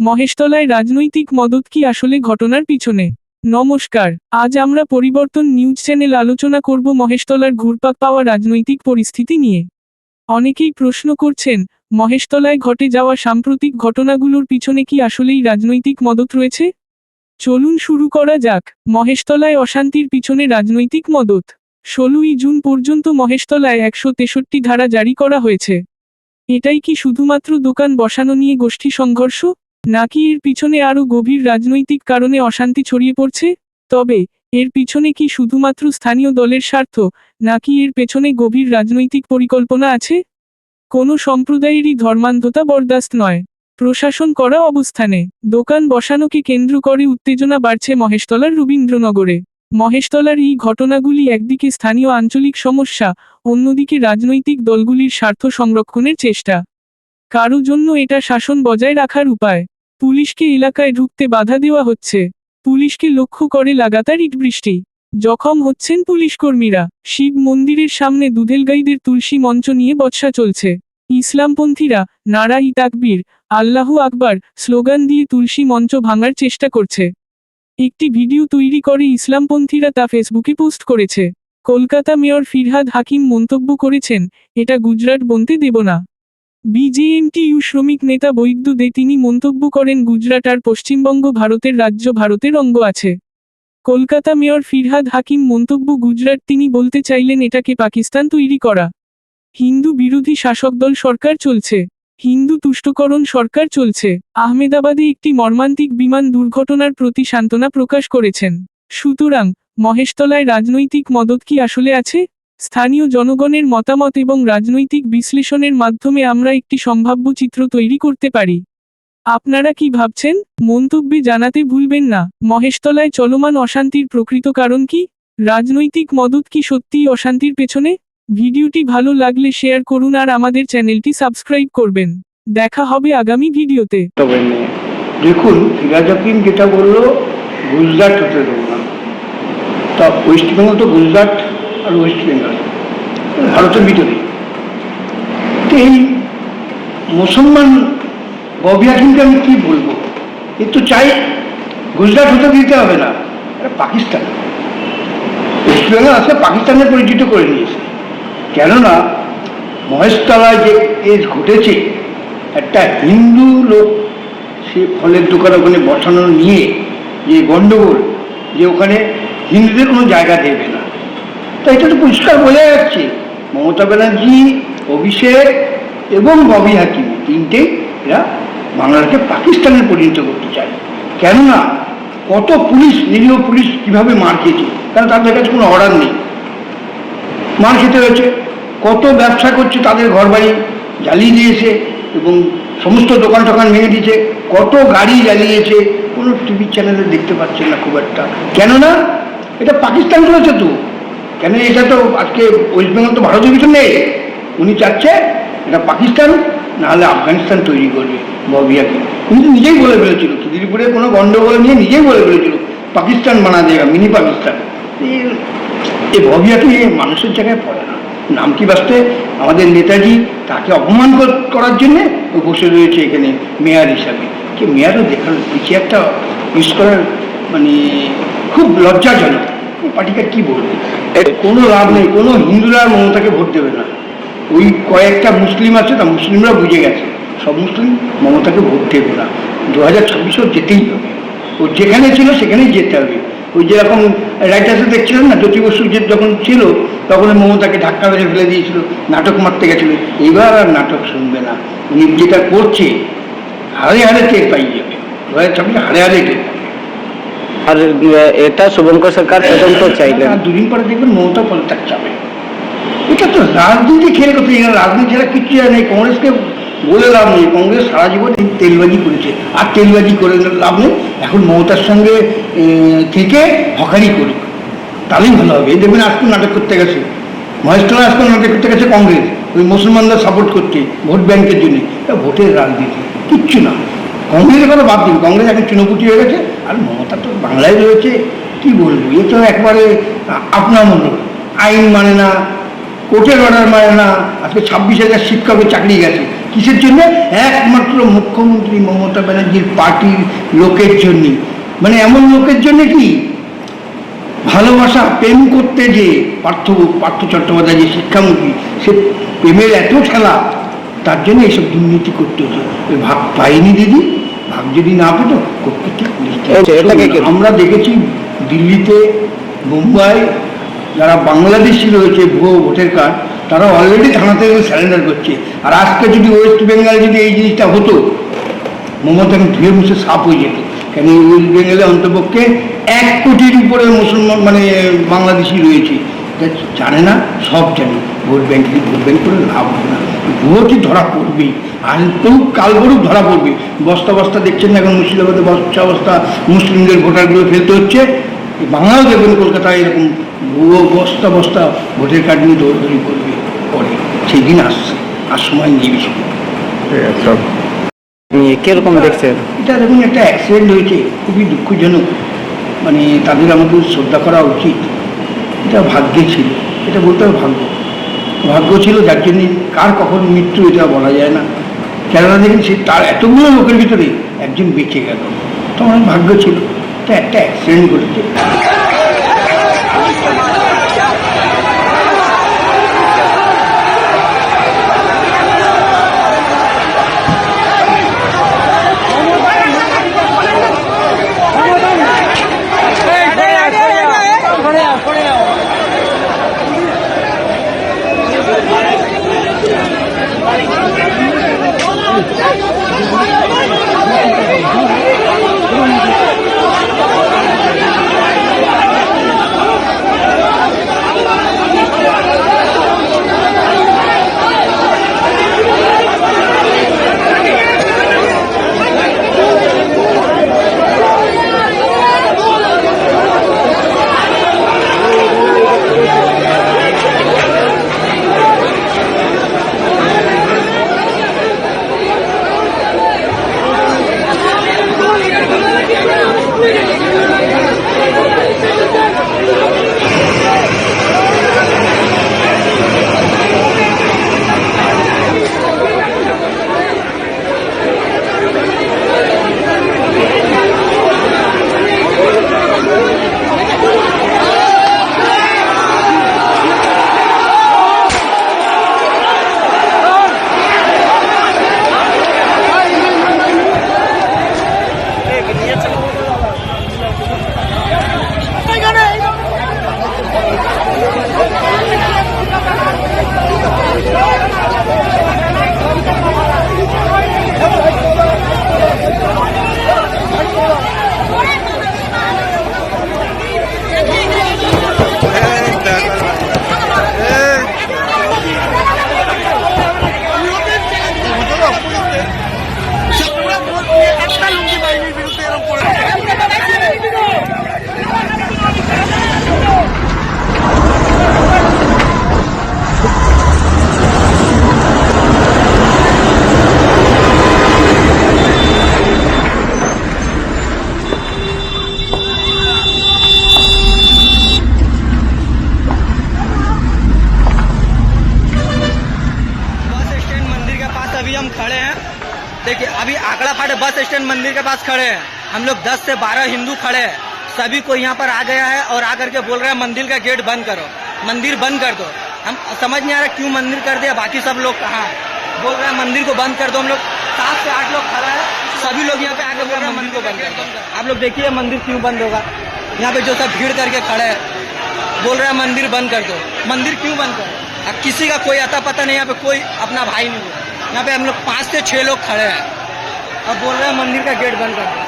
মহেশতলায় রাজনৈতিক মদত কি আসলে ঘটনার পিছনে? নমস্কার, আজ আমরা পরিবর্তন নিউজ চ্যানেল আলোচনা করব মহেশতলার ঘুরপাক পাওয়া রাজনৈতিক পরিস্থিতি নিয়ে। অনেকেই প্রশ্ন করছেন মহেশতলায় ঘটে যাওয়া সাম্প্রতিক ঘটনাগুলোর পিছনে কি আসলেই রাজনৈতিক মদত রয়েছে? চলুন শুরু করা যাক মহেশতলায় অশান্তির পিছনে রাজনৈতিক মদত। ষোলোই জুন পর্যন্ত মহেশতলায় একশো তেষট্টি ধারা জারি করা হয়েছে। এটাই কি শুধুমাত্র দোকান বসানো নিয়ে গোষ্ঠী সংঘর্ষ, নাকি এর পিছনে আরও গভীর রাজনৈতিক কারণে অশান্তি ছড়িয়ে পড়ছে? তবে, এর পিছনে কি শুধুমাত্র স্থানীয় দলের স্বার্থ, নাকি এর পেছনে গভীর রাজনৈতিক পরিকল্পনা আছে? কোনো সম্প্রদায়েরই ধর্মান্ধতা বরদাস্ত নয়। প্রশাসন করা অবস্থানে। দোকান বসানোকে কেন্দ্র করে উত্তেজনা বাড়ছে মহেশতলার রবীন্দ্রনগরে। মহেশতলার এই ঘটনাগুলি একদিকে স্থানীয় আঞ্চলিক সমস্যা, অন্যদিকে রাজনৈতিক দলগুলির স্বার্থ সংরক্ষণের চেষ্টা। কারও জন্য এটা শাসন বজায় রাখার উপায়। পুলিশকে এলাকায় ঢুকতে বাধা দেওয়া হচ্ছে। পুলিশকে লক্ষ্য করে লাগাতার ইটবৃষ্টি। জখম হচ্ছেন পুলিশকর্মীরা। শিব মন্দিরের সামনে দুধেলগাইদের তুলসী মঞ্চ নিয়ে বৎসা চলছে। ইসলামপন্থীরা নারা ই তাকবীর, আল্লাহু আকবার স্লোগান দিয়ে তুলসী মঞ্চ ভাঙার চেষ্টা করছে। একটি ভিডিও তৈরি করে ইসলামপন্থীরা তা ফেসবুকে পোস্ট করেছে। কলকাতা মেয়র ফিরহাদ হাকিম মন্তব্য করেছেন, এটা গুজরাট বনতে দেব না। বিজেএমটিইউ শ্রমিক নেতা বৈদ্য দে তিনি মন্তব্য করেন, গুজরাট আর পশ্চিমবঙ্গ ভারতের রাজ্য ভারতের অঙ্গ আছে। কলকাতা মেয়র ফিরহাদ হাকিম মন্তব্য, গুজরাট তিনি বলতে চাইলেন এটাকে পাকিস্তান তৈরি করা। হিন্দু বিরোধী শাসক দল সরকার চলছে। হিন্দু তুষ্টকরণ সরকার চলছে। আহমেদাবাদে একটি মর্মান্তিক বিমান দুর্ঘটনার প্রতি সান্ত্বনা প্রকাশ করেছেন। সুতরাং, মহেশতলায় রাজনৈতিক মদত কি আসলে আছে? স্থানীয় জনগণের মতামত এবং রাজনৈতিক বিশ্লেষণের মাধ্যমে আমরা একটি সম্ভাব্য চিত্র তৈরি করতে পারি। আপনারা কি ভাবছেন? মন্তব্যে জানাতে ভুলবেন না। মহেশতলায় চলমান অশান্তির প্রকৃত কারণ কি? রাজনৈতিক মদত কি সত্যিই অশান্তির পেছনে? ভিডিওটি ভালো লাগলে শেয়ার করুন আর আমাদের চ্যানেলটি সাবস্ক্রাইব করবেন। দেখা হবে আগামী ভিডিওতে। দেখুন ফিরাজ হাকিম যেটা বলল, গুজরাট হতে দেবো না। তা ওয়েস্ট বেঙ্গল তো গুজরাট আর ওয়েস্ট বেঙ্গল। ভারতের ভিতরে তো এই মুসলমান ববি হাকিমকে আমি কী বলব? এ তো চাই গুজরাট হতে দিতে হবে না। পাকিস্তান। ওয়েস্ট বেঙ্গল আসলে পাকিস্তানের পরিচিত করে নিয়েছে। কেননা মহেশতলায় যে কেস ঘটেছে, একটা হিন্দু লোক সে ফলের দোকান ওখানে বসানো নিয়ে যে গণ্ডগোল যে ওখানে হিন্দুদের কোনো জায়গা দেবে না। তো এটা তো পরিষ্কার বোঝা যাচ্ছে। মমতা ব্যানার্জি, অভিষেক এবং ববি হাকিম তিনটেই এরা বাংলাকে পাকিস্তানে পরিণত করতে চায়। কেননা কত পুলিশ, নিরীহ পুলিশ কীভাবে মার খেয়েছে কারণ তাদের কাছে কোনো অর্ডার নেই। মার খেতে হয়েছে, কত ব্যবসা করছে তাদের ঘরবাড়ি জ্বালিয়ে দিয়েছে এবং সমস্ত দোকান টোকান ভেঙে দিয়েছে, কত গাড়ি জ্বালিয়েছে, কোনো টিভি চ্যানেলে দেখতে পাচ্ছেন না খুব একটা। কেননা এটা পাকিস্তান করেছে তো। কেন এটা তো আজকে ওয়েস্ট বেঙ্গল তো ভারতের ভিতরে নেই। উনি চাচ্ছে এটা পাকিস্তান, নাহলে আফগানিস্তান তৈরি করবে ববিয়াকে। উনি তো নিজেই বলে ফেলেছিল খিদিরপুরে কোনো গণ্ডগোল নিয়ে নিজেই বলে ফেলেছিল, পাকিস্তান বানা দেবে, মিনি পাকিস্তান। এই- ভবিয়াকে মানুষের জায়গায় পড়ে না। নাম কি বাস্তে? আমাদের নেতাজি তাকে অপমান করার জন্যে ও বসে রয়েছে এখানে মেয়র হিসাবে। কি মেয়রও দেখার পিছিয়ে একটা ইউজ করার মানে খুব লজ্জাজনক। এই পার্টিকে কি বলবে? কোনো লাভ নেই, কোনো হিন্দুরা মমতাকে ভোট দেবে না। ওই কয়েকটা মুসলিম আছে, তা মুসলিমরা বুঝে গেছে। সব মুসলিম মমতাকে ভোট দেবে না। দু হাজার ছাব্বিশেও যেতেই হবে। ও যেখানে ছিল সেখানেই যেতে হবে। ওই যেরকম রাইটার্সে দেখছিলেন না জ্যোতি বসু যে যখন ছিল তখন মমতাকে ধাক্কা মেরে ফেলে দিয়েছিল নাটক মারতে গেছিল। এবার আর নাটক শুনবে না। উনি যেটা করছে হারে হারে টের পাই যাবে। দু হাজার ছাব্বিশে হারে হারে টের। আর এটা শুভঙ্কর সরকার তদন্ত চাইলেন। আর দুদিন পরে দেখবেন মমতা পদত্যাগ চাবে। এটা তো রাজনীতি খেলে এরা রাজনীতি ছাড়া কিচ্ছু জানে নেই কংগ্রেসকে বলে লাভ নেই। কংগ্রেস সারা জীবন তেলবাজি করেছে। আর তেলবাজি করে লাভ নেই। এখন মমতার সঙ্গে থেকে হকারি করুক তাহলেই ভালো হবে। এই দেখবেন আজকে নাটক করতে গেছে। মহেশতলা আজকে নাটক করতে গেছে কংগ্রেস। ওই মুসলমানদের সাপোর্ট করতে, ভোট ব্যাংকের জন্য। ভোটের রাজনীতি কিচ্ছু না। কংগ্রেসের কথা বাদ দিন। কংগ্রেস এখন চুনপুটি হয়ে গেছে। আর মমতা তো বাংলায় রয়েছে। কি বলব? এ তো একবারে আপনার মনে আইন মানে না, কোর্টের অর্ডার মানে না। আজকে ছাব্বিশ হাজার শিক্ষকের চাকরি গেছে। কিসের জন্য? একমাত্র মুখ্যমন্ত্রী মমতা ব্যানার্জির পার্টির লোকের জন্য। এমন লোকের জন্য কি? ভালোবাসা প্রেম করতে যে পার্থ পার্থ চট্টোপাধ্যায় যে শিক্ষামন্ত্রী সে প্রেমের এত খেলা তার জন্য এইসব দুর্নীতি করতে ওই ভাগ পাইনি দিদি ভাগ যদি না পেতো আমরা দেখেছি দিল্লিতে মুম্বাই যারা বাংলাদেশি রয়েছে ভুয়ো ভোটের কার্ড তারা অলরেডি থানাতে স্যারেন্ডার করছে। আর আজকে যদি ওয়েস্ট বেঙ্গলে যদি এই জিনিসটা হতো মমতা ধুয়ে মুছে সাফ হয়ে যেত। কেন ওয়েস্ট বেঙ্গলে অন্তপক্ষে এক কোটির উপরে মুসলমান মানে বাংলাদেশি রয়েছে। জানে না, সব জানে। ভোট ব্যাংক ভোট ব্যাংক করে লাভ হবে না। ভোটই ধরা পড়বেই আর তো কালগরুপ ধরা পড়বে। বস্তা বস্তা দেখছেন না এখন মুর্শিদাবাদে বস্তা বস্তা মুসলিমদের ভোটারগুলো ফেলতে হচ্ছে। বাংলাও দেখবেন কলকাতায় এরকম ভুয়ো বস্তা বস্তা ভোটের কার্ড নিয়ে দৌড়দৌড়ি করবে। পরে সেই দিন আসছে। আর সময় নেই বেশি। কীরকম দেখছেন এটা দেখুন, একটা অ্যাক্সিডেন্ট হয়েছে, খুবই দুঃখজনক। মানে তাদের আমাদের শ্রদ্ধা করা উচিত। এটা ভাগ্যে ছিল, এটা বলতে হবে ভাগ্য। ভাগ্য ছিল, যার জন্য কার কখন মৃত্যু এটা বলা যায় না। কেননা দেখেন, সে তার এতগুলো লোকের ভিতরে একজন বেঁচে গেল। তখন ভাগ্য ছিল এটা একটা অ্যাক্সিডেন্ট ঘটেছে। हम खड़े हैं। देखिए, अभी आंकड़ा फाटे बस स्टैंड मंदिर के पास खड़े हैं। हम लोग 10 से 12 हिंदू खड़े हैं। सभी को यहाँ पर आ गया है और आकर के बोल रहे हैं, मंदिर का गेट बंद करो। मंदिर बंद कर दो। हम, समझ नहीं आ रहा क्यों मंदिर कर दिया, बाकी सब लोग कहाँ बोल रहे हैं, मंदिर को बंद कर दो हम लोग। सात से आठ लोग खड़ा है। सभी लोग यहाँ पे आके बोल रहे हैं, मंदिर को बंद कर दो। आप लोग देखिए, मंदिर क्यों बंद होगा? यहाँ पे जो सब भीड़ करके खड़े हैं, बोल रहे हैं, मंदिर बंद कर दो। मंदिर क्यों बंद करो? किसी का कोई अता पता नहीं, यहाँ पे कोई अपना भाई नहीं है। यहाँ पे हम लोग पाँच से छः लोग खड़े हैं। अब बोल रहे हैं मंदिर का गेट बंद कर दो।